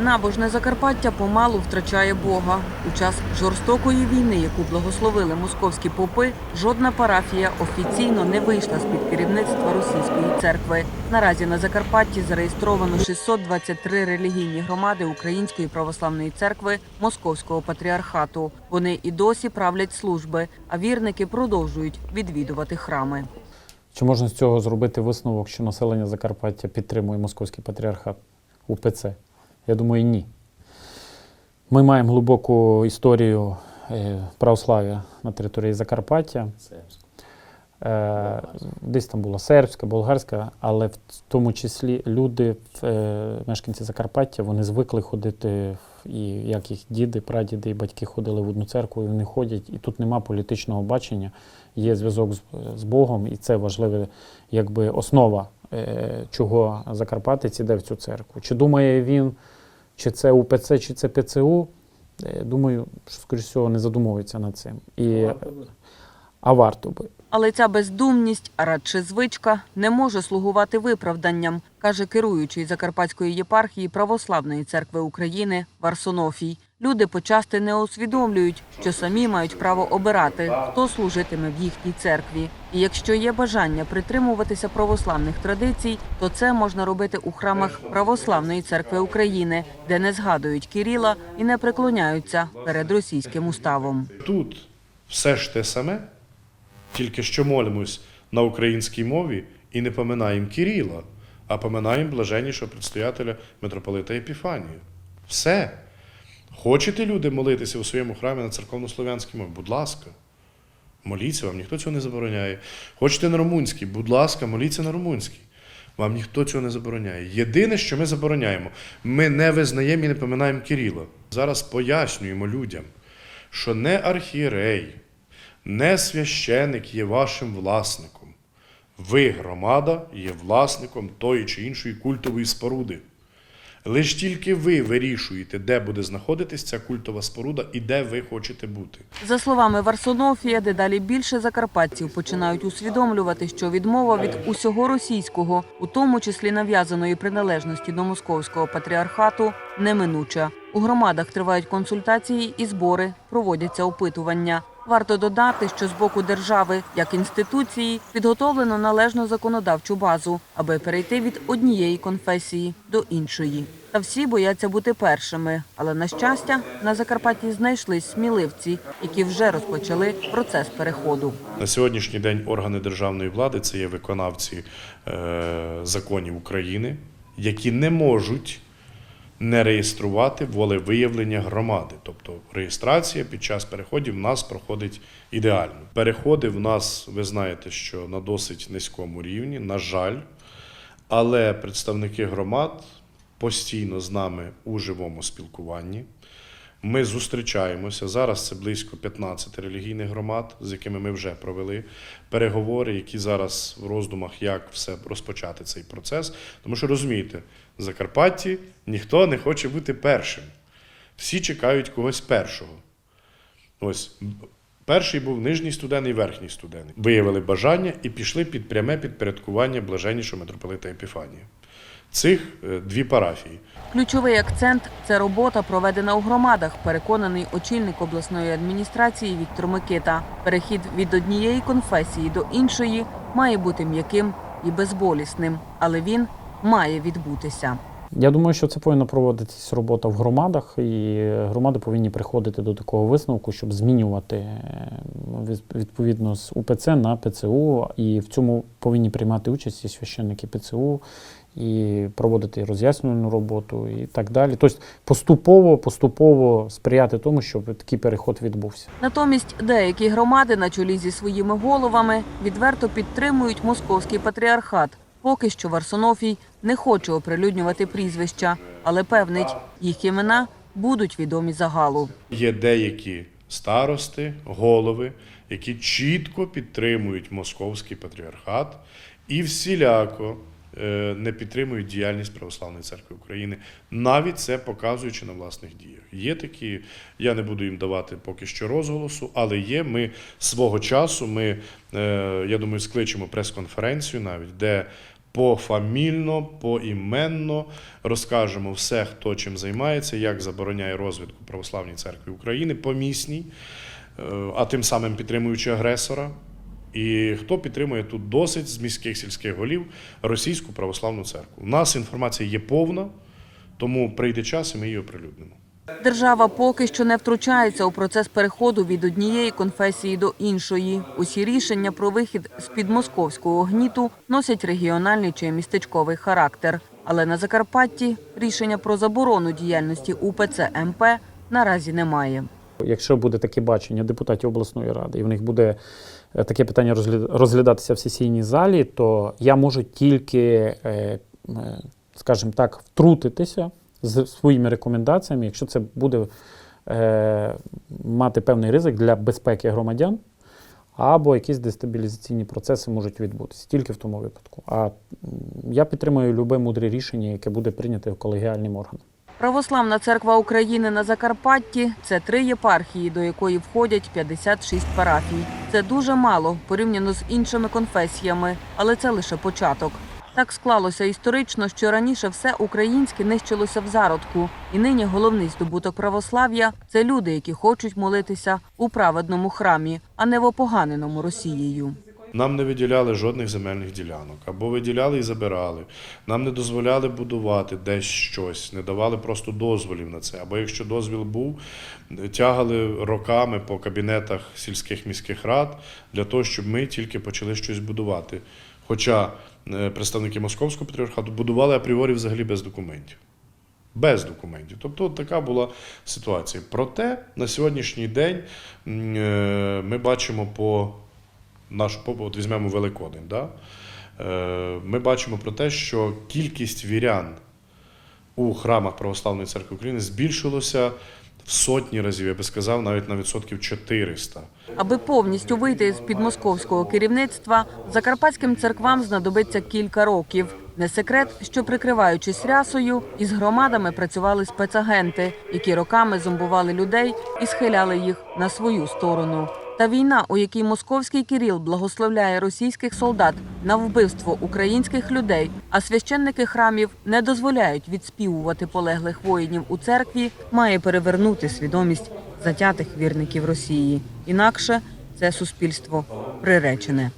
Набожне Закарпаття помалу втрачає Бога. У час жорстокої війни, яку благословили московські попи, жодна парафія офіційно не вийшла з-під керівництва російської церкви. Наразі на Закарпатті зареєстровано 623 релігійні громади Української православної церкви Московського патріархату. Вони і досі правлять служби, а вірники продовжують відвідувати храми. Чи можна з цього зробити висновок, що населення Закарпаття підтримує московський патріархат УПЦ? Я думаю, ні. Ми маємо глибоку історію е, православ'я на території Закарпаття. Е, Десь там була сербська, болгарська, але в тому числі люди, е, мешканці Закарпаття, вони звикли ходити, і як їх діди, прадіди і батьки ходили в одну церкву, і вони ходять, і тут нема політичного бачення, є зв'язок з, з Богом, і це важливе, якби основа, е, чого Закарпатець іде в цю церкву. Чи думає він, чи це УПЦ, чи це ПЦУ? Е, Думаю, що, скоріш всього, не задумуються над цим. І, а варто би. Але ця бездумність, а радше звичка, не може слугувати виправданням, каже керуючий Закарпатської єпархії Православної церкви України Варсонофій. Люди почасти не усвідомлюють, що самі мають право обирати, хто служитиме в їхній церкві. І якщо є бажання притримуватися православних традицій, то це можна робити у храмах Православної церкви України, де не згадують Кіріла і не преклоняються перед російським уставом. Тут все ж те саме, тільки що молимось на українській мові і не поминаємо Кирила, а поминаємо блаженнішого предстоятеля митрополита Епіфанію. Все. Хочете люди молитися у своєму храмі на церковнослов'янській мові? Будь ласка. Моліться, вам ніхто цього не забороняє. Хочете на румунській, будь ласка, моліться на румунській. Вам ніхто цього не забороняє. Єдине, що ми забороняємо, ми не визнаємо і не поминаємо Кирила. Зараз пояснюємо людям, що не архієрей, не священик є вашим власником. Ви, громада, є власником тої чи іншої культової споруди. Лиш тільки ви вирішуєте, де буде знаходитись ця культова споруда і де ви хочете бути. За словами Варсонофія, дедалі більше закарпатців починають усвідомлювати, що відмова від усього російського, у тому числі нав'язаної приналежності до московського патріархату, неминуча. У громадах тривають консультації і збори, проводяться опитування. Варто додати, що з боку держави, як інституції, підготовлено належну законодавчу базу, аби перейти від однієї конфесії до іншої. Та всі бояться бути першими. Але на щастя, на Закарпатті знайшлись сміливці, які вже розпочали процес переходу. На сьогоднішній день органи державної влади це є виконавці е, законів України, які не можуть не реєструвати волевиявлення громади. Тобто реєстрація під час переходів в нас проходить ідеально. Переходи в нас, ви знаєте, що на досить низькому рівні, на жаль, але представники громад постійно з нами у живому спілкуванні. Ми зустрічаємося. Зараз це близько 15 релігійних громад, з якими ми вже провели переговори, які зараз в роздумах, як все розпочати цей процес. Тому що розумієте, в Закарпатті ніхто не хоче бути першим. Всі чекають когось першого. Ось перший був нижній студент і верхній студент. Виявили бажання і пішли під пряме підпорядкування блаженнішого митрополита Епіфанія. Цих е, дві парафії. Ключовий акцент це робота, проведена у громадах. Переконаний очільник обласної адміністрації Віктор Микита. Перехід від однієї конфесії до іншої має бути м'яким і безболісним, але він має відбутися. Я думаю, що це повинна проводитись робота в громадах, і громади повинні приходити до такого висновку, щоб змінювати е, відповідно з УПЦ на ПЦУ, і в цьому повинні приймати участь і священники ПЦУ, і проводити роз'яснювальну роботу і так далі. Тобто поступово, поступово сприяти тому, щоб такий переход відбувся. Натомість деякі громади на чолі зі своїми головами відверто підтримують московський патріархат. Поки що Варсонофій не хоче оприлюднювати прізвища, але певнить, їх імена будуть відомі загалу. Є деякі старости, голови, які чітко підтримують московський патріархат і всіляко не підтримують діяльність Православної церкви України, навіть це показуючи на власних діях. Є такі, я не буду їм давати поки що розголосу, але є. Ми свого часу, ми, е, я думаю, скличемо прес-конференцію навіть, де пофамільно, поіменно розкажемо все, хто чим займається, як забороняє розвитку Православній церкви України помісній, е, а тим самим підтримуючи агресора. І хто підтримує тут досить з міських сільських голів російську православну церкву. У нас інформація є повна, тому прийде час, і ми її оприлюднимо. Держава поки що не втручається у процес переходу від однієї конфесії до іншої. Усі рішення про вихід з під московського гніту носять регіональний чи містечковий характер. Але на Закарпатті рішення про заборону діяльності УПЦ МП наразі немає. Якщо буде таке бачення депутатів обласної ради, і в них буде е, таке питання розглядатися в сесійній залі, то я можу тільки, е, е, скажімо так, втрутитися з своїми рекомендаціями, якщо це буде мати певний ризик для безпеки громадян, або якісь дестабілізаційні процеси можуть відбутися тільки в тому випадку. А я підтримую любе мудре рішення, яке буде прийняте колегіальним органом. Православна церква України на Закарпатті це три єпархії, до якої входять 56 парафій. Це дуже мало порівняно з іншими конфесіями, але це лише початок. Так склалося історично, що раніше все українське нищилося в зародку, і нині головний здобуток православ'я це люди, які хочуть молитися у праведному храмі, а не в опоганеному Росією. Нам не виділяли жодних земельних ділянок, або виділяли і забирали. Нам не дозволяли будувати десь щось, не давали просто дозволів на це. Або якщо дозвіл був, тягали роками по кабінетах сільських міських рад для того, щоб ми тільки почали щось будувати. Хоча е, представники московського патріархату будували апріорі взагалі без документів. Без документів. Тобто от така була ситуація. Проте на сьогоднішній день е, ми бачимо по наш по- от візьмемо Великодень. Да? Е, Ми бачимо про те, що кількість вірян у храмах Православної церкви України збільшилося в сотні разів, я би сказав, навіть на відсотків 400. Аби повністю вийти з під московського керівництва, закарпатським церквам знадобиться кілька років. Не секрет, що прикриваючись рясою, із громадами працювали спецагенти, які роками зомбували людей і схиляли їх на свою сторону. Та війна, у якій московський Кирил благословляє російських солдат на вбивство українських людей, а священники храмів не дозволяють відспівувати полеглих воїнів у церкві, має перевернути свідомість затятих вірників Росії. Інакше це суспільство приречене.